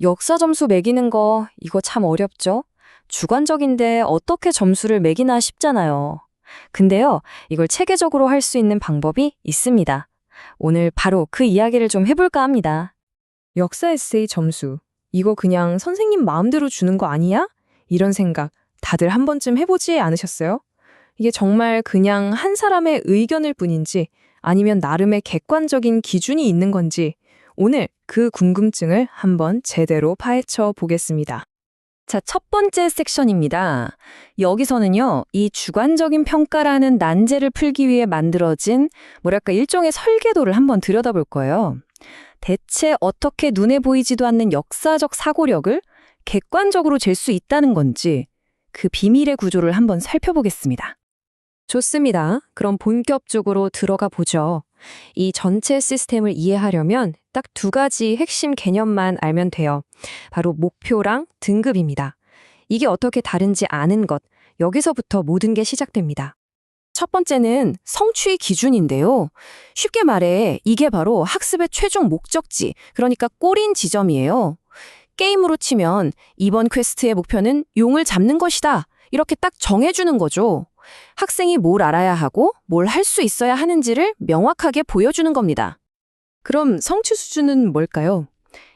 역사 점수 매기는 거 이거 참 어렵죠? 주관적인데 어떻게 점수를 매기나 싶잖아요. 근데요, 이걸 체계적으로 할 수 있는 방법이 있습니다. 오늘 바로 그 이야기를 좀 해볼까 합니다. 역사 에세이 점수. 이거 그냥 선생님 마음대로 주는 거 아니야? 이런 생각 다들 한 번쯤 해보지 않으셨어요? 이게 정말 그냥 한 사람의 의견일 뿐인지 아니면 나름의 객관적인 기준이 있는 건지 오늘 그 궁금증을 한번 제대로 파헤쳐 보겠습니다. 자, 첫 번째 섹션입니다. 여기서는요, 이 주관적인 평가라는 난제를 풀기 위해 만들어진, 뭐랄까, 일종의 설계도를 한번 들여다볼 거예요. 대체 어떻게 눈에 보이지도 않는 역사적 사고력을 객관적으로 잴 수 있다는 건지, 그 비밀의 구조를 한번 살펴보겠습니다. 좋습니다. 그럼 본격적으로 들어가 보죠. 이 전체 시스템을 이해하려면 딱 두 가지 핵심 개념만 알면 돼요. 바로 목표랑 등급입니다. 이게 어떻게 다른지 아는 것, 여기서부터 모든 게 시작됩니다. 첫 번째는 성취 기준인데요. 쉽게 말해 이게 바로 학습의 최종 목적지, 그러니까 꼬린 지점이에요. 게임으로 치면 이번 퀘스트의 목표는 용을 잡는 것이다. 이렇게 딱 정해주는 거죠. 학생이 뭘 알아야 하고 뭘 할 수 있어야 하는지를 명확하게 보여주는 겁니다. 그럼 성취 수준은 뭘까요?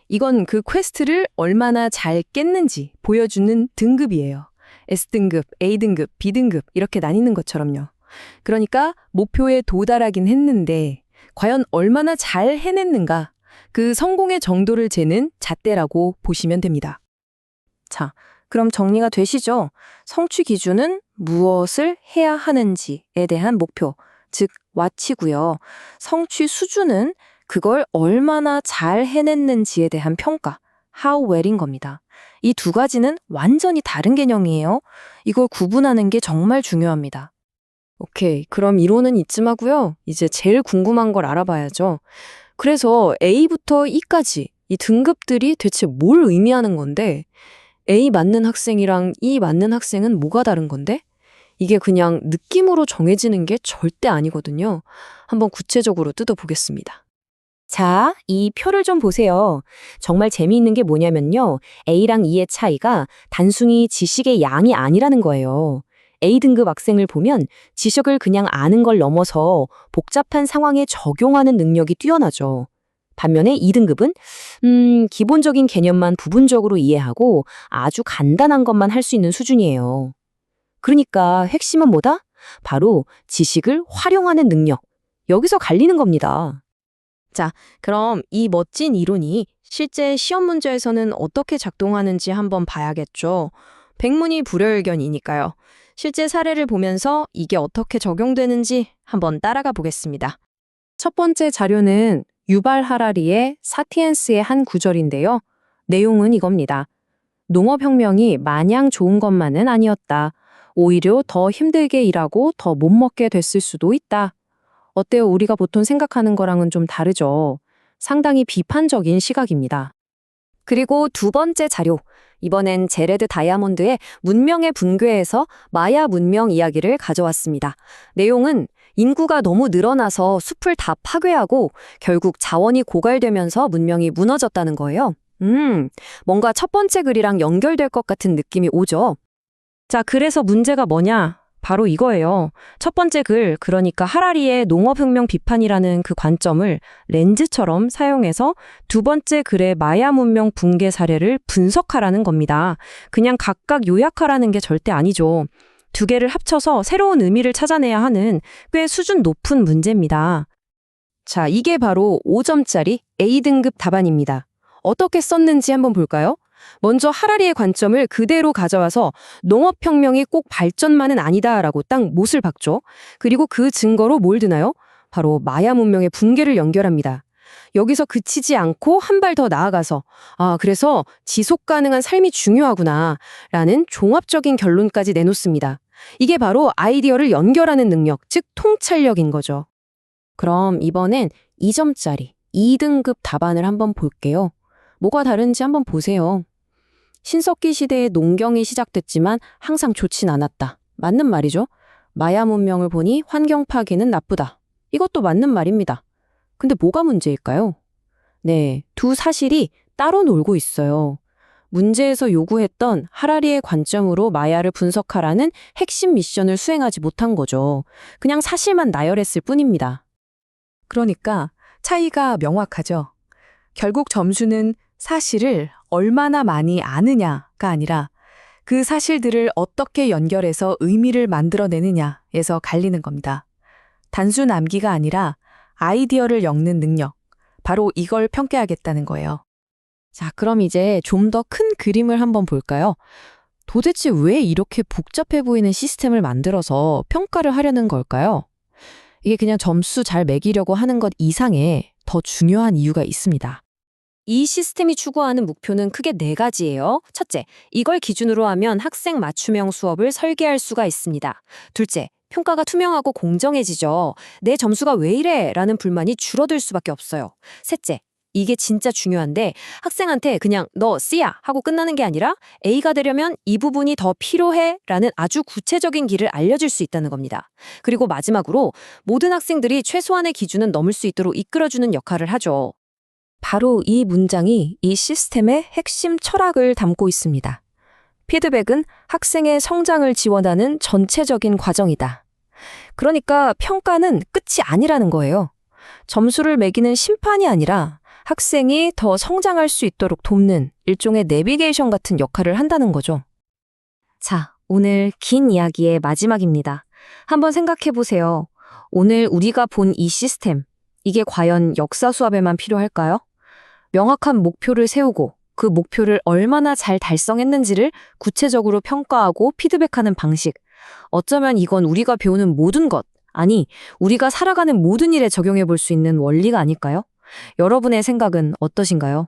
이건 그 퀘스트를 얼마나 잘 깼는지 보여주는 등급이에요. S등급, A등급, B등급 이렇게 나뉘는 것처럼요. 그러니까 목표에 도달하긴 했는데 과연 얼마나 잘 해냈는가 그 성공의 정도를 재는 잣대라고 보시면 됩니다. 자, 그럼 정리가 되시죠? 성취 기준은 무엇을 해야 하는지에 대한 목표, 즉 와치고요. 성취 수준은 그걸 얼마나 잘 해냈는지에 대한 평가, how well인 겁니다. 이 두 가지는 완전히 다른 개념이에요. 이걸 구분하는 게 정말 중요합니다. 오케이, 그럼 이론은 이쯤 하고요. 이제 제일 궁금한 걸 알아봐야죠. 그래서 A부터 E까지 이 등급들이 대체 뭘 의미하는 건데 A 맞는 학생이랑 E 맞는 학생은 뭐가 다른 건데? 이게 그냥 느낌으로 정해지는 게 절대 아니거든요. 한번 구체적으로 뜯어보겠습니다. 자, 이 표를 좀 보세요. 정말 재미있는 게 뭐냐면요. A랑 E의 차이가 단순히 지식의 양이 아니라는 거예요. A등급 학생을 보면 지식을 그냥 아는 걸 넘어서 복잡한 상황에 적용하는 능력이 뛰어나죠. 반면에 2등급은 음, 기본적인 개념만 부분적으로 이해하고 아주 간단한 것만 할 수 있는 수준이에요. 그러니까 핵심은 뭐다? 바로 지식을 활용하는 능력. 여기서 갈리는 겁니다. 자, 그럼 이 멋진 이론이 실제 시험 문제에서는 어떻게 작동하는지 한번 봐야겠죠. 백문이 불여일견이니까요. 실제 사례를 보면서 이게 어떻게 적용되는지 한번 따라가 보겠습니다. 첫 번째 자료는 유발 하라리의 사티엔스의 한 구절인데요. 내용은 이겁니다. 농업혁명이 마냥 좋은 것만은 아니었다. 오히려 더 힘들게 일하고 더 못 먹게 됐을 수도 있다. 어때요? 우리가 보통 생각하는 거랑은 좀 다르죠. 상당히 비판적인 시각입니다. 그리고 두 번째 자료. 이번엔 제레드 다이아몬드의 문명의 붕괴에서 마야 문명 이야기를 가져왔습니다. 내용은 인구가 너무 늘어나서 숲을 다 파괴하고 결국 자원이 고갈되면서 문명이 무너졌다는 거예요. 음, 뭔가 첫 번째 글이랑 연결될 것 같은 느낌이 오죠. 자, 그래서 문제가 뭐냐? 바로 이거예요. 첫 번째 글, 그러니까 하라리의 농업혁명 비판이라는 그 관점을 렌즈처럼 사용해서 두 번째 글의 마야 문명 붕괴 사례를 분석하라는 겁니다. 그냥 각각 요약하라는 게 절대 아니죠. 두 개를 합쳐서 새로운 의미를 찾아내야 하는 꽤 수준 높은 문제입니다. 자, 이게 바로 5점짜리 A등급 답안입니다. 어떻게 썼는지 한번 볼까요? 먼저 하라리의 관점을 그대로 가져와서 농업혁명이 꼭 발전만은 아니다라고 딱 못을 박죠. 그리고 그 증거로 뭘 드나요? 바로 마야 문명의 붕괴를 연결합니다. 여기서 그치지 않고 한 발 더 나아가서 아 그래서 지속 가능한 삶이 중요하구나 라는 종합적인 결론까지 내놓습니다. 이게 바로 아이디어를 연결하는 능력, 즉 통찰력인 거죠. 그럼 이번엔 2점짜리 2등급 답안을 한번 볼게요. 뭐가 다른지 한번 보세요. 신석기 시대에 농경이 시작됐지만 항상 좋진 않았다. 맞는 말이죠. 마야 문명을 보니 환경 파괴는 나쁘다. 이것도 맞는 말입니다. 근데 뭐가 문제일까요? 네, 두 사실이 따로 놀고 있어요. 문제에서 요구했던 하라리의 관점으로 마야를 분석하라는 핵심 미션을 수행하지 못한 거죠. 그냥 사실만 나열했을 뿐입니다. 그러니까 차이가 명확하죠. 결국 점수는 사실을 얼마나 많이 아느냐가 아니라 그 사실들을 어떻게 연결해서 의미를 만들어내느냐에서 갈리는 겁니다. 단순 암기가 아니라 아이디어를 엮는 능력. 바로 이걸 평가하겠다는 거예요. 자, 그럼 이제 좀 더 큰 그림을 한번 볼까요? 도대체 왜 이렇게 복잡해 보이는 시스템을 만들어서 평가를 하려는 걸까요? 이게 그냥 점수 잘 매기려고 하는 것 이상에 더 중요한 이유가 있습니다. 이 시스템이 추구하는 목표는 크게 네 가지예요. 첫째, 이걸 기준으로 하면 학생 맞춤형 수업을 설계할 수가 있습니다. 둘째, 평가가 투명하고 공정해지죠. 내 점수가 왜 이래? 라는 불만이 줄어들 수밖에 없어요. 셋째, 이게 진짜 중요한데 학생한테 그냥 너 C야 하고 끝나는 게 아니라 A가 되려면 이 부분이 더 필요해 라는 아주 구체적인 길을 알려줄 수 있다는 겁니다. 그리고 마지막으로 모든 학생들이 최소한의 기준은 넘을 수 있도록 이끌어주는 역할을 하죠. 바로 이 문장이 이 시스템의 핵심 철학을 담고 있습니다. 피드백은 학생의 성장을 지원하는 전체적인 과정이다. 그러니까 평가는 끝이 아니라는 거예요. 점수를 매기는 심판이 아니라 학생이 더 성장할 수 있도록 돕는 일종의 내비게이션 같은 역할을 한다는 거죠. 자, 오늘 긴 이야기의 마지막입니다. 한번 생각해 보세요. 오늘 우리가 본 이 시스템, 이게 과연 역사 수업에만 필요할까요? 명확한 목표를 세우고 그 목표를 얼마나 잘 달성했는지를 구체적으로 평가하고 피드백하는 방식. 어쩌면 이건 우리가 배우는 모든 것, 아니, 우리가 살아가는 모든 일에 적용해 볼 수 있는 원리가 아닐까요? 여러분의 생각은 어떠신가요?